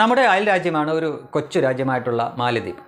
നമ്മുടെ അയൽ രാജ്യമാണ് ഒരു കൊച്ചു രാജ്യമായിട്ടുള്ള മാലദ്വീപ്.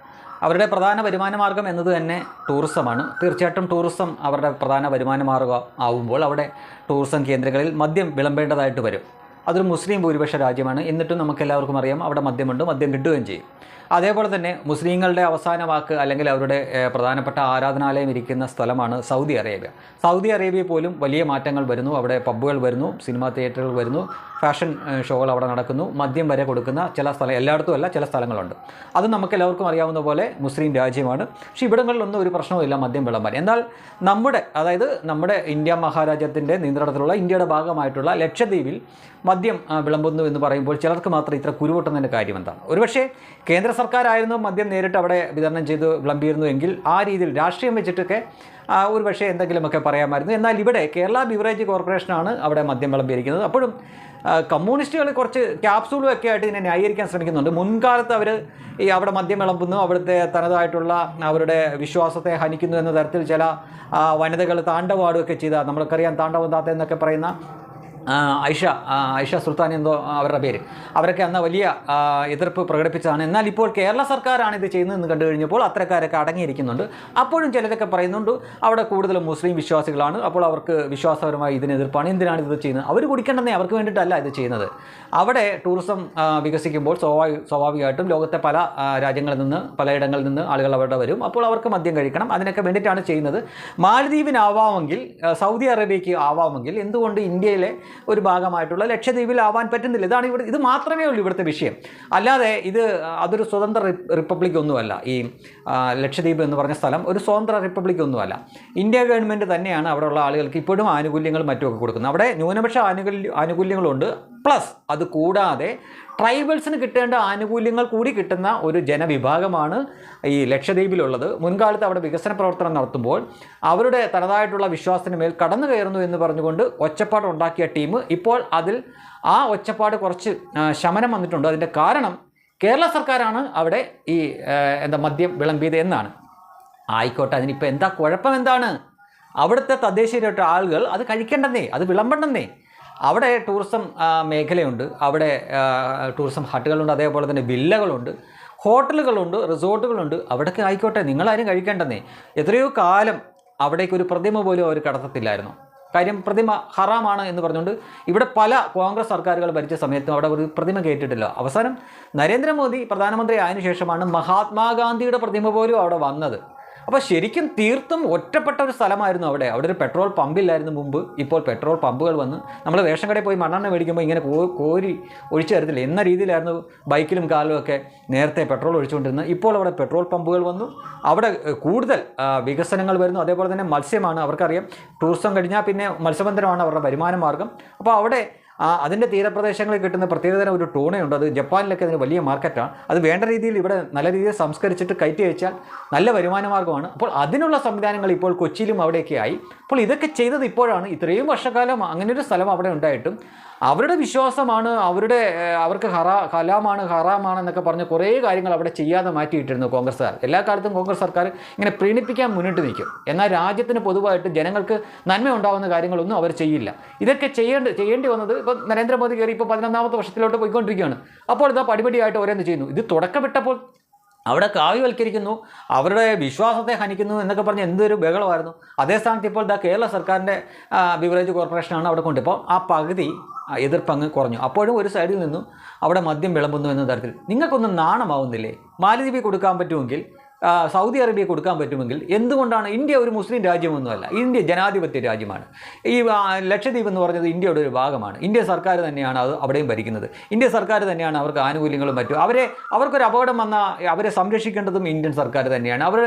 അവരുടെ പ്രധാന വരുമാന മാർഗം എന്നത് തന്നെ ടൂറിസമാണ് തീർച്ചയായിട്ടും ടൂറിസം അവരുടെ പ്രധാന വരുമാന മാർഗം ആവുമ്പോൾ അവിടെ ടൂറിസം കേന്ദ്രങ്ങളിൽ മദ്യം വിളമ്പേണ്ടതായിട്ട് വരും. അതൊരു മുസ്ലിം ഭൂരിപക്ഷ രാജ്യമാണ്. എന്നിട്ടും നമുക്കെല്ലാവർക്കും അറിയാം അവിടെ മദ്യമുണ്ട് മദ്യം കിട്ടുകയും ചെയ്യും. അതേപോലെ തന്നെ മുസ്ലിങ്ങളുടെ അവസാന വാക്ക് അല്ലെങ്കിൽ അവരുടെ പ്രധാനപ്പെട്ട ആരാധനാലയം ഇരിക്കുന്ന സ്ഥലമാണ് സൗദി അറേബ്യ. സൗദി അറേബ്യ പോലും വലിയ മാറ്റങ്ങൾ വരുന്നു. അവിടെ പബ്ബുകൾ വരുന്നു സിനിമാ തിയേറ്ററുകൾ വരുന്നു ഫാഷൻ ഷോകൾ അവിടെ നടക്കുന്നു മദ്യം വരെ കൊടുക്കുന്ന ചില സ്ഥലം എല്ലായിടത്തും അല്ല ചില സ്ഥലങ്ങളുണ്ട്. അത് നമുക്ക് എല്ലാവർക്കും അറിയാവുന്ന പോലെ മുസ്ലിം രാജ്യമാണ്. പക്ഷേ ഇവിടങ്ങളിലൊന്നും ഒരു പ്രശ്നവുമില്ല മദ്യം വിളമ്പാൻ. എന്നാൽ നമ്മുടെ അതായത് നമ്മുടെ ഇന്ത്യ മഹാരാജ്യത്തിന്റെ നിയന്ത്രണത്തിലുള്ള ഇന്ത്യയുടെ ഭാഗമായിട്ടുള്ള ലക്ഷദ്വീപിൽ മദ്യം വിളമ്പുന്നു എന്ന് പറയുമ്പോൾ ചിലർക്ക് മാത്രം ഇത്ര കുരുവട്ടുന്നതിന്റെ കാര്യം എന്താണ്? ഒരുപക്ഷേ കേന്ദ്ര സർക്കാരായിരുന്നു മദ്യം നേരിട്ട് അവിടെ വിതരണം ചെയ്ത് വിളമ്പിയിരുന്നു എങ്കിൽ ആ രീതിയിൽ രാഷ്ട്രീയം വെച്ചിട്ടൊക്കെ ഒരു പക്ഷേ എന്തെങ്കിലുമൊക്കെ പറയാമായിരുന്നു. എന്നാൽ ഇവിടെ കേരള ബിവറേജ് കോർപ്പറേഷനാണ് അവിടെ മദ്യം വിളമ്പിയിരിക്കുന്നത്. അപ്പോഴും കമ്മ്യൂണിസ്റ്റുകൾ കുറച്ച് ക്യാപ്സൂളും ഒക്കെ ആയിട്ട് ഇതിനെ ന്യായീകരിക്കാൻ ശ്രമിക്കുന്നുണ്ട്. മുൻകാലത്ത് അവർ ഈ അവിടെ മദ്യം വിളമ്പുന്നു അവിടുത്തെ തനതായിട്ടുള്ള അവരുടെ വിശ്വാസത്തെ ഹനിക്കുന്നു എന്ന തരത്തിൽ ചില വനിതകൾ താണ്ഡവാടുകയൊക്കെ ചെയ്ത നമ്മൾക്കറിയാം താണ്ഡവം താത്ത എന്നൊക്കെ പറയുന്ന ഐഷ ഐഷ സുൽത്താൻ എന്തോ അവരുടെ പേര്. അവരൊക്കെ അന്ന് വലിയ എതിർപ്പ് പ്രകടിപ്പിച്ചതാണ്. എന്നാൽ ഇപ്പോൾ കേരള സർക്കാരാണ് ഇത് ചെയ്യുന്നതെന്ന് കണ്ടു കഴിഞ്ഞപ്പോൾ അത്തരക്കാരൊക്കെ അടങ്ങിയിരിക്കുന്നുണ്ട്. അപ്പോഴും ചിലരൊക്കെ പറയുന്നുണ്ട് അവിടെ കൂടുതൽ മുസ്ലിം വിശ്വാസികളാണ്. അപ്പോൾ അവർക്ക് വിശ്വാസപരമായി ഇതിന് എതിർപ്പാണ്. എന്തിനാണ് ഇത് ചെയ്യുന്നത്? അവർ കുടിക്കേണ്ടെന്നേ അവർക്ക് വേണ്ടിയിട്ടല്ല ഇത് ചെയ്യുന്നത്. അവിടെ ടൂറിസം വികസിക്കുമ്പോൾ സ്വാഭാവിക സ്വാഭാവികമായിട്ടും ലോകത്തെ പല രാജ്യങ്ങളിൽ നിന്ന് പലയിടങ്ങളിൽ നിന്ന് ആളുകൾ അവിടെ വരും. അപ്പോൾ അവർക്ക് മദ്യം കഴിക്കണം. അതിനൊക്കെ വേണ്ടിയിട്ടാണ് ചെയ്യുന്നത്. മാലദ്വീപിനാവാമെങ്കിൽ സൗദി അറേബ്യയ്ക്ക് ആവാമെങ്കിൽ എന്തുകൊണ്ട് ഇന്ത്യയിലെ ഒരു ഭാഗമായിട്ടുള്ള ലക്ഷദ്വീപിൽ ആവാൻ പറ്റുന്നില്ല. ഇതാണ് ഇവിടെ ഇത് മാത്രമേ ഉള്ളൂ ഇവിടുത്തെ വിഷയം. അല്ലാതെ ഇത് അതൊരു സ്വതന്ത്ര റിപ്പ- റിപ്പബ്ലിക് ഒന്നുമല്ല ഈ ലക്ഷദ്വീപ് എന്ന് പറഞ്ഞ സ്ഥലം ഒരു സ്വതന്ത്ര റിപ്പബ്ലിക് ഒന്നുമല്ല ഇന്ത്യ ഗവൺമെന്റ് തന്നെയാണ് അവിടെയുള്ള ആളുകൾക്ക് ഇപ്പോഴും ആനുകൂല്യങ്ങൾ മറ്റുമൊക്കെ കൊടുക്കുന്നത്. അവിടെ ന്യൂനപക്ഷ ആനുകൂല്യ ആനുകൂല്യങ്ങളുണ്ട്. പ്ലസ് അത് കൂടാതെ ട്രൈബൽസിന് കിട്ടേണ്ട ആനുകൂല്യങ്ങൾ കൂടി കിട്ടുന്ന ഒരു ജനവിഭാഗമാണ് ഈ ലക്ഷദ്വീപിലുള്ളത്. മുൻകാലത്ത് അവിടെ വികസന പ്രവർത്തനം നടത്തുമ്പോൾ അവരുടെ തനതായിട്ടുള്ള വിശ്വാസത്തിന് മേൽ കടന്നു കയറുന്നു എന്ന് പറഞ്ഞുകൊണ്ട് ഒച്ചപ്പാട് ഉണ്ടാക്കിയ ടീം ഇപ്പോൾ അതിൽ ആ ഒച്ചപ്പാട് കുറച്ച് ശമനം വന്നിട്ടുണ്ട്. അതിന്റെ കാരണം കേരള സർക്കാരാണ് അവിടെ ഈ എന്താ മദ്യം വിളമ്പിയത് എന്നാണ്. ആയിക്കോട്ടെ അതിനിപ്പോൾ എന്താ കുഴപ്പം എന്താണ്? അവിടുത്തെ തദ്ദേശീയരായിട്ട് ആളുകൾ അത് കഴിക്കേണ്ടെന്നേ അത് വിളമ്പണ്ടെന്നേ. അവിടെ ടൂറിസം മേഖലയുണ്ട്. അവിടെ ടൂറിസം ഹട്ടുകളുണ്ട് അതേപോലെ തന്നെ വില്ലകളുണ്ട് ഹോട്ടലുകളുണ്ട് റിസോർട്ടുകളുണ്ട്. അവിടെയൊക്കെ ആയിക്കോട്ടെ നിങ്ങളാരും കഴിക്കേണ്ടെന്നേ. എത്രയോ കാലം അവിടേക്ക് ഒരു പ്രതിമ പോലും അവർ കടത്തത്തില്ലായിരുന്നു. കാര്യം പ്രതിമ ഹറാമാണ് എന്ന് പറഞ്ഞുകൊണ്ട് ഇവിടെ പല കോൺഗ്രസ് സർക്കാരുകൾ ഭരിച്ച സമയത്തും അവിടെ ഒരു പ്രതിമ കേട്ടിട്ടില്ല അവസാനം നരേന്ദ്രമോദി പ്രധാനമന്ത്രി ആയതിനു ശേഷമാണ് മഹാത്മാഗാന്ധിയുടെ പ്രതിമ പോലും അവിടെ വന്നത്. അപ്പോൾ ശരിക്കും തീർത്തും ഒറ്റപ്പെട്ട ഒരു സ്ഥലമായിരുന്നു അവിടെ. അവിടെ ഒരു പെട്രോൾ പമ്പില്ലായിരുന്നു മുമ്പ്. ഇപ്പോൾ പെട്രോൾ പമ്പുകൾ വന്ന് നമ്മൾ റേഷൻ കടയിൽ പോയി മണ്ണെണ്ണ മേടിക്കുമ്പോൾ ഇങ്ങനെ കോ കോരി ഒഴിച്ചു തരത്തില്ല. എന്ന രീതിയിലായിരുന്നു ബൈക്കിലും കാറിലും ഒക്കെ നേരത്തെ പെട്രോൾ ഒഴിച്ചുകൊണ്ടിരുന്നത് ഇപ്പോൾ അവിടെ പെട്രോൾ പമ്പുകൾ വന്നു. അവിടെ കൂടുതൽ വികസനങ്ങൾ വരുന്നു. അതേപോലെ തന്നെ മത്സ്യമാണ് അവർക്കറിയാം. ടൂറിസം കഴിഞ്ഞാൽ പിന്നെ മത്സ്യബന്ധനമാണ് അവരുടെ വരുമാന മാർഗം. അപ്പോൾ അവിടെ ആ അതിന്റെ തീരപ്രദേശങ്ങളിൽ കിട്ടുന്ന പ്രത്യേകതരം ഒരു ടൂണയുണ്ട്. അത് ജപ്പാനിലൊക്കെ അതിന് വലിയ മാർക്കറ്റാണ്. അത് വേണ്ട രീതിയിൽ ഇവിടെ നല്ല രീതിയിൽ സംസ്കരിച്ചിട്ട് കയറ്റി അയച്ചാൽ നല്ല വരുമാന മാർഗമാണ്. അപ്പോൾ അതിനുള്ള സംവിധാനങ്ങൾ ഇപ്പോൾ കൊച്ചിയിലും അവിടെയൊക്കെ ആയി. അപ്പോൾ ഇതൊക്കെ ചെയ്തത് ഇപ്പോഴാണ്. ഇത്രയും വർഷക്കാലം അങ്ങനെ ഒരു സ്ഥലം അവിടെ ഉണ്ടായിട്ടും അവരുടെ വിശ്വാസമാണ് അവരുടെ അവർക്ക് ഹറാ ഹലാമാണ് ഹറാമാണ് എന്നൊക്കെ പറഞ്ഞ് കുറേ കാര്യങ്ങൾ അവിടെ ചെയ്യാതെ മാറ്റിയിട്ടിരുന്നു കോൺഗ്രസ്സുകാർ. എല്ലാ കാലത്തും കോൺഗ്രസ് സർക്കാർ ഇങ്ങനെ പ്രീണിപ്പിക്കാൻ മുന്നിട്ട് നിൽക്കും. എന്നാൽ രാജ്യത്തിന് പൊതുവായിട്ട് ജനങ്ങൾക്ക് നന്മ ഉണ്ടാകുന്ന കാര്യങ്ങളൊന്നും അവർ ചെയ്യില്ല. ഇതൊക്കെ ചെയ്യേണ്ട ചെയ്യേണ്ടി വന്നത് ഇപ്പോൾ നരേന്ദ്രമോദി കയറി ഇപ്പോൾ പതിനൊന്നാമത്തെ വർഷത്തിലോട്ട് പോയിക്കൊണ്ടിരിക്കുകയാണ്. അപ്പോൾ ഇതാ പടിപടിയായിട്ട് ഓരോന്ന് ചെയ്യുന്നു. ഇത് തുടക്കമിട്ടപ്പോൾ അവിടെ കാവ്യവൽക്കരിക്കുന്നു അവരുടെ വിശ്വാസത്തെ ഹനിക്കുന്നു എന്നൊക്കെ പറഞ്ഞ് എന്തൊരു ബഹളമായിരുന്നു. അതേ സ്ഥാനത്ത് ഇപ്പോൾ ദ കേരള സർക്കാരിന്റെ ബിവറേജ് കോർപ്പറേഷനാണ് അവിടെ കൊണ്ട്. ആ പകുതി എതിർപ്പങ്ങ് കുറഞ്ഞു. അപ്പോഴും ഒരു സൈഡിൽ നിന്നും അവിടെ മദ്യം വിളമ്പുന്നു എന്ന തരത്തിൽ. നിങ്ങൾക്കൊന്നും നാണമാവുന്നില്ലേ? മാലിദ്വീപ് കൊടുക്കാൻ പറ്റുമെങ്കിൽ സൗദി അറേബ്യ കൊടുക്കാൻ പറ്റുമെങ്കിൽ എന്തുകൊണ്ടാണ് ഇന്ത്യ ഒരു മുസ്ലിം രാജ്യമൊന്നുമല്ല? ഇന്ത്യ ജനാധിപത്യ രാജ്യമാണ്. ഈ ലക്ഷദ്വീപ് എന്ന് പറഞ്ഞത് ഇന്ത്യയുടെ ഒരു ഭാഗമാണ്. ഇന്ത്യ സർക്കാർ തന്നെയാണ് അത് അവിടെയും ഭരിക്കുന്നത്. ഇന്ത്യ സർക്കാർ തന്നെയാണ് അവർക്ക് ആനുകൂല്യങ്ങളും മറ്റും. അവരെ അവർക്കൊരു അപകടം വന്ന അവരെ സംരക്ഷിക്കേണ്ടതും ഇന്ത്യൻ സർക്കാർ തന്നെയാണ്. അവർ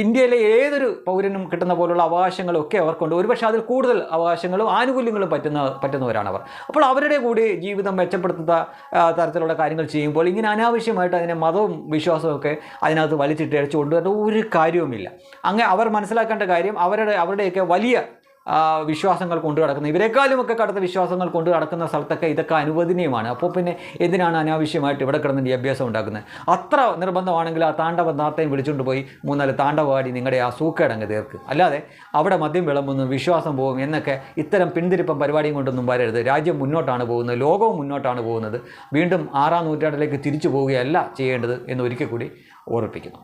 ഇന്ത്യയിലെ ഏതൊരു പൗരനും കിട്ടുന്ന പോലുള്ള അവകാശങ്ങളൊക്കെ അവർക്കുണ്ട്. ഒരുപക്ഷെ അതിൽ കൂടുതൽ അവകാശങ്ങളും ആനുകൂല്യങ്ങളും പറ്റുന്ന പറ്റുന്നവരാണ് അവർ അപ്പോൾ അവരുടെ കൂടി ജീവിതം മെച്ചപ്പെടുത്തുന്ന തരത്തിലുള്ള കാര്യങ്ങൾ ചെയ്യുമ്പോൾ ഇങ്ങനെ അനാവശ്യമായിട്ട് അതിനെ മതവും വിശ്വാസവും ഒക്കെ അതിനകത്ത് വലിച്ചിട്ട് അടിച്ചു കൊണ്ടുവരേണ്ട ഒരു കാര്യവുമില്ല. അങ്ങനെ അവർ മനസ്സിലാക്കേണ്ട കാര്യം അവരുടെ അവരുടെയൊക്കെ വലിയ വിശ്വാസങ്ങൾ കൊണ്ടു നടക്കുന്ന. ഇവരെക്കാളുമൊക്കെ കടത്ത വിശ്വാസങ്ങൾ കൊണ്ട് നടക്കുന്ന സ്ഥലത്തൊക്കെ ഇതൊക്കെ അനുവദനീയമാണ്. അപ്പോൾ പിന്നെ എന്തിനാണ് അനാവശ്യമായിട്ട് ഇവിടെ കിടന്ന് വിദ്യാഭ്യാസം ഉണ്ടാക്കുന്നത്? അത്ര നിർബന്ധമാണെങ്കിൽ ആ താണ്ഡവ നാത്തയും വിളിച്ചുകൊണ്ട് പോയി മൂന്നാൽ താണ്ഡവാടി നിങ്ങളുടെ ആ സൂക്കേടങ്ങ് തീർക്ക്. അല്ലാതെ അവിടെ മദ്യം വിളമ്പുന്നു വിശ്വാസം പോകും എന്നൊക്കെ ഇത്തരം പിന്തിരിപ്പം പരിപാടിയും കൊണ്ടൊന്നും വരരുത്. രാജ്യം മുന്നോട്ടാണ് പോകുന്നത് ലോകവും മുന്നോട്ടാണ് പോകുന്നത്. വീണ്ടും ആറാം നൂറ്റാണ്ടിലേക്ക് തിരിച്ചു പോവുകയല്ല ചെയ്യേണ്ടത് എന്ന് ഒരിക്കൽ കൂടി ഓർമ്മിപ്പിക്കുന്നു.